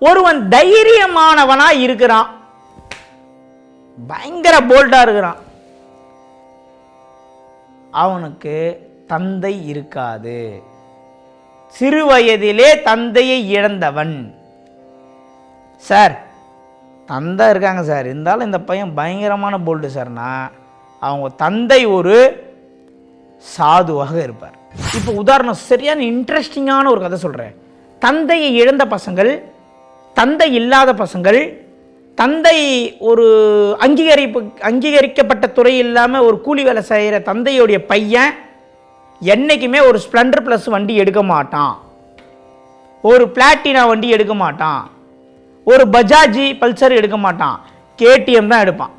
ஒருவன் தைரியமானவனா இருக்கிறான். பயங்கர போல்டா இருக்கிறான். அவனுக்கு தந்தை இருக்காது. சிறு வயதிலே தந்தையை இழந்தவன். சார் தந்தை இருக்காங்க சார். இருந்தாலும் இந்த பையன் பயங்கரமான போல்டு சார்னா அவங்க தந்தை ஒரு சாதுவாக இருப்பார். இப்போ உதாரணம் சரியான இன்ட்ரெஸ்டிங்கான ஒரு கதை சொல்கிறேன் தந்தையை இழந்த பசங்கள் தந்தை இல்லாத பசங்கள் தந்தை ஒரு அங்கீகரிப்பு அங்கீகரிக்கப்பட்ட துறை இல்லாமல் ஒரு கூலி வேலை செய்கிற தந்தையுடைய பையன் என்றைக்குமே ஒரு ஸ்ப்ளெண்டர் ப்ளஸ் வண்டி எடுக்க மாட்டான். ஒரு பிளாட்டினா வண்டி எடுக்க மாட்டான். ஒரு பஜாஜி பல்சர் எடுக்க மாட்டான். கேடிஎம் தான் எடுப்பான்.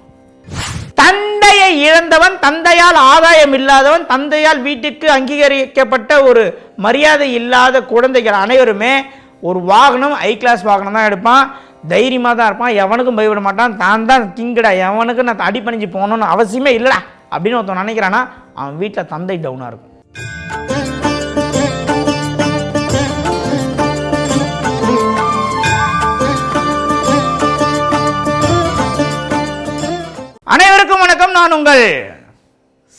தந்தையை இழந்தவன் தந்தையால் ஆதாயம் இல்லாதவன் தந்தையால் வீட்டுக்கு அங்கீகரிக்கப்பட்ட ஒரு மரியாதை இல்லாத குழந்தைகள் அனைவருமே ஒரு வாகனம் ஐ கிளாஸ் வாகனம் தான் எடுப்பான். தைரியமாக தான் இருப்பான். எவனுக்கும் பயப்பட மாட்டான். தான் தான் கிங்கடா எவனுக்கு நான் அடி பணிஞ்சு போகணும்னு அவசியமே இல்லைடா அப்படின்னு ஒருத்தன் நினைக்கிறானா அவன் வீட்டில் தந்தை டவுனாக இருக்கும். அனைவருக்கும் வணக்கம் நான் உங்கள்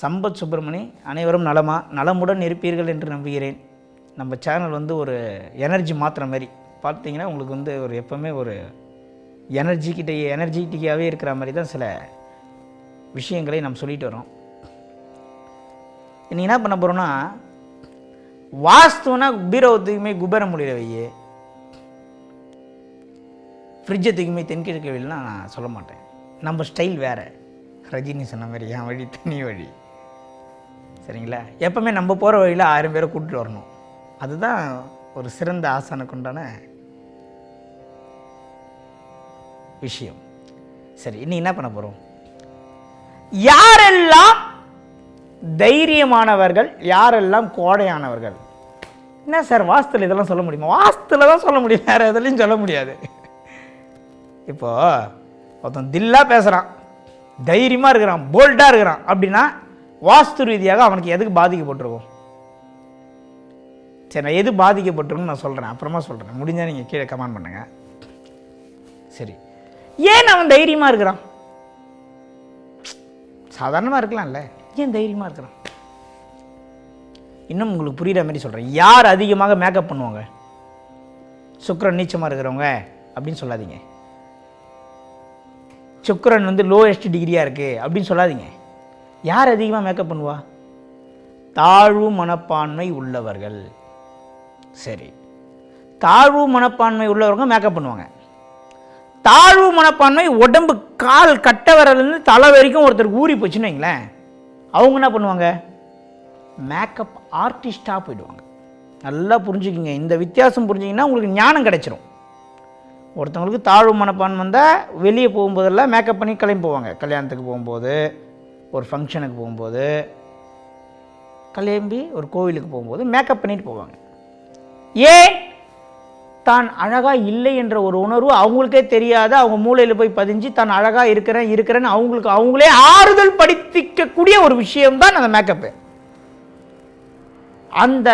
சம்பத் சுப்பிரமணி. அனைவரும் நலமா நலமுடன் இருப்பீர்கள் என்று நம்புகிறேன். நம்ம சேனல் வந்து ஒரு எனர்ஜி மாத்திர மாதிரி. பார்த்தீங்கன்னா உங்களுக்கு வந்து ஒரு எப்போவுமே ஒரு எனர்ஜிக்கிட்டே எனர்ஜிட்டிக்காகவே இருக்கிற மாதிரி தான் சில விஷயங்களை நம்ம சொல்லிட்டு வரோம் இன்னைக்கு என்ன பண்ண போகிறோன்னா வாஸ்துனா பீரவத்துக்குமே குபேர மொழியில் வையே ஃப்ரிட்ஜத்துக்குமே தென்கிழக்கு வெளிலாம் நான் சொல்ல மாட்டேன். நம்ம ஸ்டைல் வேறு. ரஜினி சொன்ன மாதிரி என் வழி தனி வழி. சரிங்களா? எப்போவுமே நம்ம போகிற வழியில் ஆயிரம் பேரை கூப்பிட்டு வரணும். அதுதான் ஒரு சிறந்த ஆசனுக்கு உண்டான விஷயம். சரி இன்னி என்ன பண்ண போகிறோம் யாரெல்லாம் தைரியமானவர்கள் யாரெல்லாம் கோடையானவர்கள்? என்ன சார் வாஸ்துல இதெல்லாம் சொல்ல முடியுமா? வாஸ்துல தான் சொல்ல முடியும் வேறு எதுலையும் சொல்ல முடியாது. இப்போ ஒருத்தன் தில்லா பேசுகிறான் தைரியமாக இருக்கிறான் போல்டாக இருக்கிறான் அப்படின்னா வாஸ்து ரீதியாக அவனுக்கு எதுக்கு பாதிக்கப்பட்டிருக்கும்? சரி நான் எது பாதிக்கப்பட்டிருக்குன்னு நான் சொல்கிறேன் அப்புறமா சொல்கிறேன் முடிஞ்சால் நீங்கள் கீழே கமெண்ட் பண்ணுங்கள் சரி. ஏன் அவன் தைரியமாக இருக்கிறான்? சாதாரணமாக இருக்கலாம்ல. ஏன் தைரியமாக இருக்கிறான்? இன்னும் உங்களுக்கு புரியுற மாதிரி சொல்கிறேன் யார் அதிகமாக மேக்கப் பண்ணுவாங்க? சுக்கரன் நீச்சமாக இருக்கிறவங்க அப்படின்னு சொல்லாதீங்க. சுக்கரன் வந்து லோயஸ்ட் டிகிரியாக இருக்குது அப்படின்னு சொல்லாதீங்க. யார் அதிகமாக மேக்கப் பண்ணுவா? தாழ்வு மனப்பான்மை உள்ளவர்கள். சரி. தாழ்வு மனப்பான்மை உள்ளவங்க மேக்கப் பண்ணுவாங்க. தாழ்வு மனப்பான்மை உடம்பு கால் கட்ட வரலேருந்து தலை வரைக்கும் ஒருத்தருக்கு ஊறி போச்சுன்னு வைங்களேன் அவங்க என்ன பண்ணுவாங்க? மேக்கப் ஆர்டிஸ்டாக போயிடுவாங்க. நல்லா புரிஞ்சுக்கிங்க. இந்த வித்தியாசம் புரிஞ்சிங்கன்னா உங்களுக்கு ஞானம் கிடைச்சிரும். ஒருத்தவங்களுக்கு தாழ்வு மனப்பான்மை வந்தால் வெளியே போகும்போதெல்லாம் மேக்கப் பண்ணி கிளம்பி போவாங்க. கல்யாணத்துக்கு போகும்போது ஒரு ஃபங்க்ஷனுக்கு போகும்போது கிளம்பி ஒரு கோவிலுக்கு போகும்போது மேக்கப் பண்ணிட்டு போவாங்க. ஏன்? தான் அழகாக இல்லை என்ற ஒரு உணர்வு அவங்களுக்கே தெரியாத. அவங்க மூளையில் போய் பதிஞ்சு தான் அழகாக இருக்கிறேன் இருக்கிறேன்னு அவங்களுக்கு அவங்களே ஆறுதல் படுத்திக்கக்கூடிய ஒரு விஷயம்தான் அந்த மேக்கப்பு அந்த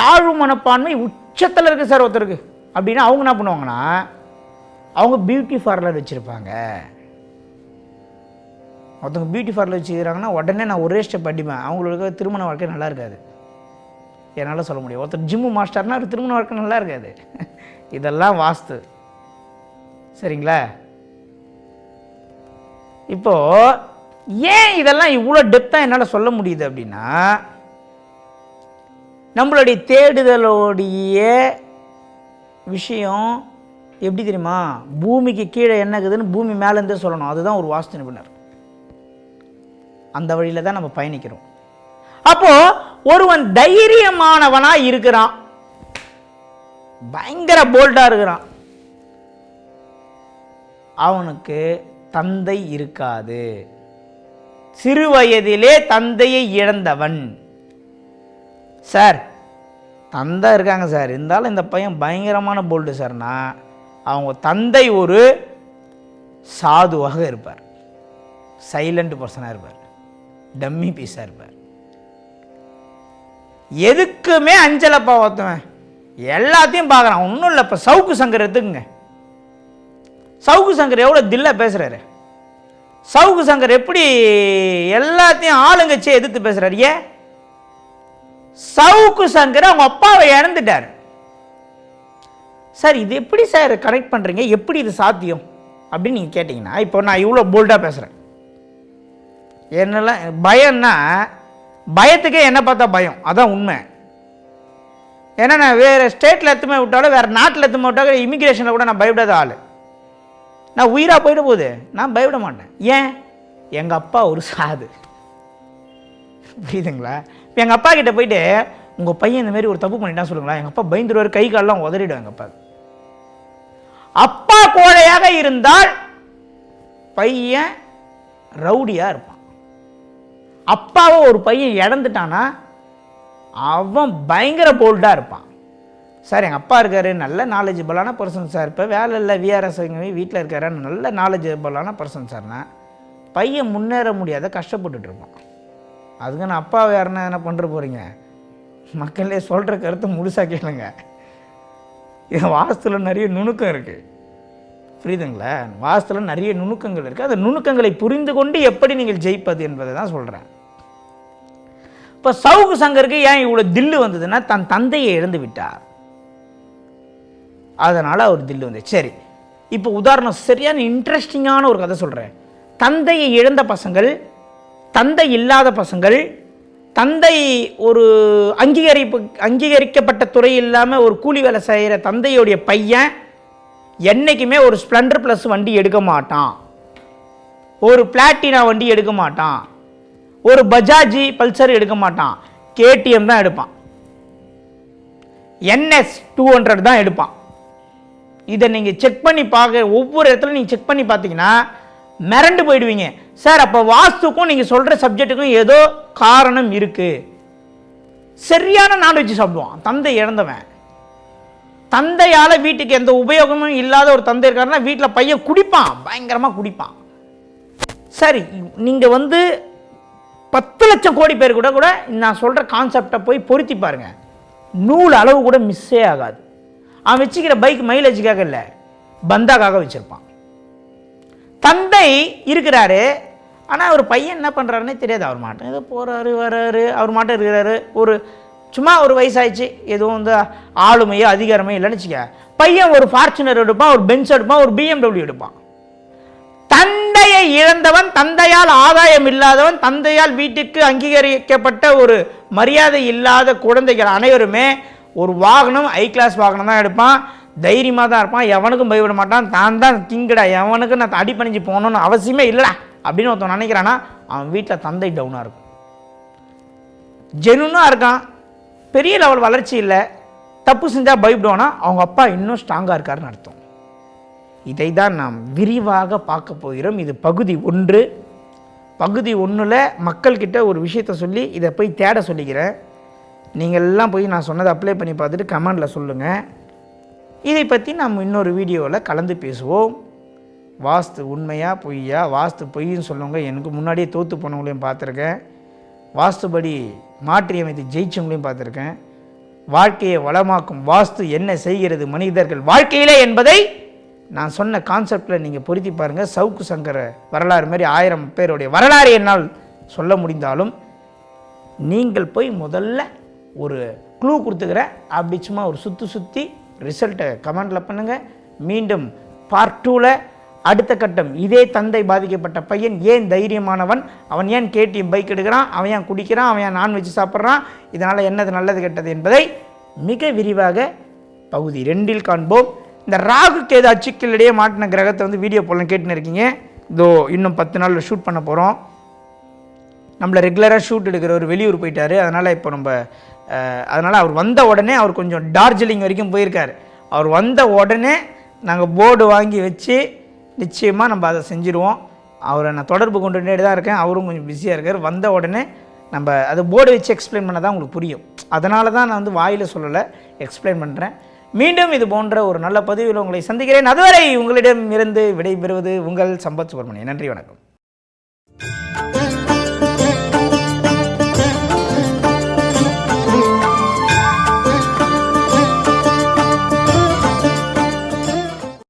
தாழ்வு மனப்பான்மை உச்சத்தில் இருக்குது சார் ஒருத்தருக்கு. அப்படின்னா அவங்க என்ன பண்ணுவாங்கன்னா அவங்க பியூட்டி பார்லர் வச்சுருப்பாங்க. ஒருத்தவங்க பியூட்டி பார்லர் வச்சுக்கிறாங்கன்னா உடனே நான் ஒரே ஸ்டெப் அடிப்பேன். அவங்களுக்கு திருமண வாழ்க்கை நல்லா இருக்காது. என்னால் சொல்ல முடியும். ஒருத்தர் ஜிம்மு மாஸ்டர்னா அவர் திருமண வாழ்க்கை நல்லா இருக்காது. இதெல்லாம் வாஸ்து. சரிங்களா? இப்போ ஏன் இதெல்லாம் இவ்வளோ டெப்த்தாக என்னால் சொல்ல முடியுது அப்படின்னா நம்மளுடைய தேடுதலோடைய விஷயம் எப்படி தெரியுமா? பூமிக்கு கீழே என்ன இருக்குதுன்னு பூமி மேலேருந்தே சொல்லணும். அதுதான் ஒரு வாஸ்து நிபுணர். அந்த வழியில் தான் நம்ம பயணிக்கிறோம். அப்போ ஒருவன் தைரியமானவனா இருக்கிறான். பயங்கர போல்டா இருக்கிறான். அவனுக்கு தந்தை இருக்காது. சிறு வயதிலே தந்தையை இழந்தவன். சார் தந்தை இருக்காங்க சார். இருந்தாலும் இந்த பையன் பயங்கரமான போல்டு சார்னா அவங்க தந்தை ஒரு சாதுவாக இருப்பார். சைலண்ட் பர்சனாக இருப்பார். டம்மி பீஸாக இருப்பார். எதுக்குமே அஞ்சலப்பா ஒருத்தவன். எல்லாத்தையும் பார்க்குறான். ஒன்றும் இல்லை இப்போ சவுக்கு சங்கர் எடுத்துக்குங்க. சவுக்கு சங்கர் எவ்வளோ தில்லை பேசுகிறாரு சவுக்கு சங்கர் எப்படி எல்லாத்தையும் ஆளுங்கட்சியை எதிர்த்து பேசுகிறாரு ஏன்? சவுக்கு சங்கர் அவங்க அப்பாவை இழந்துட்டார். சார் இது எப்படி சார் கனெக்ட் பண்ணுறீங்க எப்படி இது சாத்தியம்? அப்படின்னு நீங்கள் கேட்டிங்கன்னா இப்போ நான் இவ்வளோ போல்டாக பேசுகிறேன் என்னெல்லாம் பயம்னா பயத்துக்கே என்ன பார்த்தா பயம். அதான் உண்மை. ஏன்னா நான் வேறு ஸ்டேட்டில் எத்துமே விட்டாலும் வேறு நாட்டில் எத்துமே விட்டாலும் இமிக்ரேஷனில் கூட நான் பயப்படாத ஆள். நான் உயிராக போயிட போகுது. நான் பயப்பட மாட்டேன். ஏன்? எங்கள் அப்பா ஒரு சாது. புரியுதுங்களா? இப்போ எங்கள் அப்பா கிட்டே போயிட்டு உங்கள் பையன் இந்த மாதிரி ஒரு தப்பு பண்ணிட்டான் சொல்லுங்களா எங்கள் அப்பா பயந்துருவார் கை காலெல்லாம் உதறிடும் எங்கள் அப்பா அப்பா கோழையாக இருந்தால் பையன் ரவுடியாக இருப்பான். அப்பாவை ஒரு பையன் இழந்துட்டானா அவன் பயங்கர போல்டாக இருப்பான். சார் எங்கள் அப்பா இருக்காரு நல்ல நாலேஜபிளான பர்சன் சார். இப்போ வேலை இல்லை விஆர்எஸ் வீட்டில் இருக்காரு நல்ல நாலேஜபிளான பர்சன் சார்னா பையன் முன்னேற முடியாத கஷ்டப்பட்டுட்டு இருப்பான். அதுக்கு நான் அப்பாவை யாருன்னா என்ன பண்ணுற போகிறீங்க மக்களே சொல்கிற கருத்தை முழுசாக கேளுங்க. என் வாஸ்துல நிறைய நுணுக்கம் இருக்குது புரியுதுங்களா? வாசத்தில் நிறைய நுணுக்கங்கள் இருக்குது அந்த நுணுக்கங்களை புரிந்து கொண்டு எப்படி நீங்கள் ஜெயிப்பது என்பதை தான் சொல்கிறேன் இப்போ சவுக்கு சங்கருக்கு ஏன் இவ்வளோ தில்லு வந்ததுன்னா தன் தந்தையை இழந்து விட்டார். அதனால் அவர் தில்லு வந்து சரி. இப்போ உதாரணம் சரியான இன்ட்ரெஸ்டிங்கான ஒரு கதை சொல்கிறேன் தந்தையை இழந்த பசங்கள் தந்தை இல்லாத பசங்கள் தந்தை ஒரு அங்கீகரிப்பு அங்கீகரிக்கப்பட்ட துறை இல்லாமல் ஒரு கூலி வேலை செய்கிற தந்தையுடைய பையன் என்றைக்குமே ஒரு ஸ்ப்ளெண்டர் ப்ளஸ் வண்டி எடுக்க மாட்டான். ஒரு பிளாட்டினா வண்டி எடுக்க மாட்டான். ஒரு பஜாஜி பல்சர் எடுக்க மாட்டான். கேடிஎம் தான் எடுப்பான். என்எஸ் டூ ஹண்ட்ரட் தான் எடுப்பான். இதை நீங்கள் செக் பண்ணி பார்க்க ஒவ்வொரு இடத்துல நீங்கள் செக் பண்ணி பார்த்தீங்கன்னா மிரண்டு போயிடுவீங்க. சார் அப்போ வாஸ்துக்கும் நீங்கள் சொல்கிற சப்ஜெக்ட்டுக்கும் ஏதோ காரணம் இருக்குது சரியான நாலேஜ் சாப்பிடுவான். தந்தை இழந்தவன் தந்தையால் வீட்டுக்கு எந்த உபயோகமும் இல்லாத ஒரு தந்தை இருக்காருன்னா வீட்டில் பையன் குடிப்பான். பயங்கரமாக குடிப்பான். சரி நீங்கள் வந்து பத்து லட்சம் கோடி பேர் கூட கூட நான் சொல்கிற கான்செப்டை போய் பொருத்தி பாருங்க. நூல் அளவு கூட மிஸ்ஸே ஆகாது. அவன் வச்சுக்கிற பைக் மைலேஜுக்காக இல்லை. பந்தாக்காக வச்சுருப்பான். தந்தை இருக்கிறாரு. ஆனால் அவர் பையன் என்ன பண்ணுறாருனே தெரியாது. அவர் மாட்டம் ஏதோ போகிறாரு வர்றாரு அவர் மாட்டம் இருக்கிறாரு. ஒரு சும்மா ஒரு வயசாயிடுச்சு. எதுவும் வந்து ஆளுமையோ அதிகாரமோ இல்லைன்னு வச்சுக்க. பையன் ஒரு ஃபார்ச்சுனர் எடுப்பான் ஒரு பென்ஸ் எடுப்பான் ஒரு பிஎம்டபிள்யூ எடுப்பான். தந்தையை இழந்தவன் தந்தையால் ஆதாயம் இல்லாதவன் தந்தையால் வீட்டுக்கு அங்கீகரிக்கப்பட்ட ஒரு மரியாதை இல்லாத குழந்தைகள் அனைவருமே ஒரு வாகனம் ஐ கிளாஸ் வாகனம் தான் எடுப்பான். தைரியமாக தான் இருப்பான். எவனுக்கும் பயப்பட மாட்டான். தான் தான் கிங்கடா. எவனுக்கு நான் அடி பணிஞ்சு போகணும்னு அவசியமே இல்லைடா அப்படின்னு ஒருத்தன் நினைக்கிறானா அவன் வீட்டில் தந்தை டவுனாக இருக்கும். ஜெனுனாக இருக்கான். பெரிய லெவல் வளர்ச்சி இல்லை. தப்பு செஞ்சால் பயப்படுவானா? அவங்க அப்பா இன்னும் ஸ்ட்ராங்காக இருக்காருன்னு அர்த்தம். இதை தான் நாம் விரிவாக பார்க்க போகிறோம். இது பகுதி ஒன்று. பகுதி ஒன்றில் மக்கள்கிட்ட ஒரு விஷயத்த சொல்லி இதை போய் தேட சொல்லிக்கிறேன் நீங்கள் எல்லாம் போய் நான் சொன்னதை அப்ளை பண்ணி பார்த்துட்டு கமெண்டில் சொல்லுங்கள் இதை பற்றி நாம் இன்னொரு வீடியோவில் கலந்து பேசுவோம். வாஸ்து உண்மையாக பொய்யா? வாஸ்து பொய்ன்னு சொல்லுவங்க எனக்கு முன்னாடியே தோற்று போனவங்களையும் பார்த்துருக்கேன். வாஸ்துபடி மாற்றி அமைத்து ஜெயிச்சவங்களையும் பார்த்துருக்கேன். வாழ்க்கையை வளமாக்கும் வாஸ்து என்ன செய்கிறது மனிதர்கள் வாழ்க்கையிலே என்பதை நான் சொன்ன கான்செப்டில் நீங்கள் பொருத்தி பாருங்கள் சவுக்கு சங்கர வரலாறு மாதிரி ஆயிரம் பேருடைய வரலாறு என்னால் சொல்ல முடிந்தாலும் நீங்கள் போய் முதல்ல ஒரு க்ளூ கொடுத்துக்கிறேன் அப்படி சும்மா ஒரு சுற்றி சுற்றி ரிசல்ட்டை கமெண்டில் பண்ணுங்கள் மீண்டும் பார்ட் டூவில் அடுத்த கட்டம் இதே தந்தை பாதிக்கப்பட்ட பையன் ஏன் தைரியமானவன்? அவன் ஏன் கேடிஎம் பைக் எடுக்கிறான்? அவன் ஏன் குடிக்கிறான்? அவன் ஏன் நான்வெஜ் சாப்பிட்றான்? இதனால் என்னது நல்லது கெட்டது என்பதை மிக விரிவாக பகுதி ரெண்டில் காண்போம். இந்த ராகு கேது அச்சுக்களிடையே மாட்டின கிரகத்தை வந்து வீடியோ போடலாம் கேட்டுன்னு இருக்கீங்க. இதோ இன்னும் பத்து நாளில் ஷூட் பண்ண போகிறோம் நம்மளை ரெகுலராக ஷூட் எடுக்கிறவர் வெளியூர் போயிட்டார். அதனால் இப்போ நம்ம அதனால் அவர் வந்த உடனே அவர் கொஞ்சம் டார்ஜிலிங் வரைக்கும் போயிருக்கார். அவர் வந்த உடனே நாங்கள் போர்டு வாங்கி வச்சு நிச்சயமாக நம்ம அதை செஞ்சுருவோம். அவரை நான் தொடர்பு கொண்டுட்டே தான் இருக்கேன். அவரும் கொஞ்சம் பிஸியாக இருக்கார். வந்த உடனே நம்ம அதை போர்டு வச்சு எக்ஸ்பிளைன் பண்ண தான் உங்களுக்கு புரியும். அதனால தான் நான் வந்து வாயில் சொல்லலை. எக்ஸ்பிளைன் பண்ணுறேன் மீண்டும் இது போன்ற ஒரு நல்ல பதிவில் உங்களை சந்திக்கிறேன். அதுவரை உங்களிடம் இருந்து விடைபெறுவது உங்கள் சம்பத் சுப்பிரமணியன். நன்றி வணக்கம்.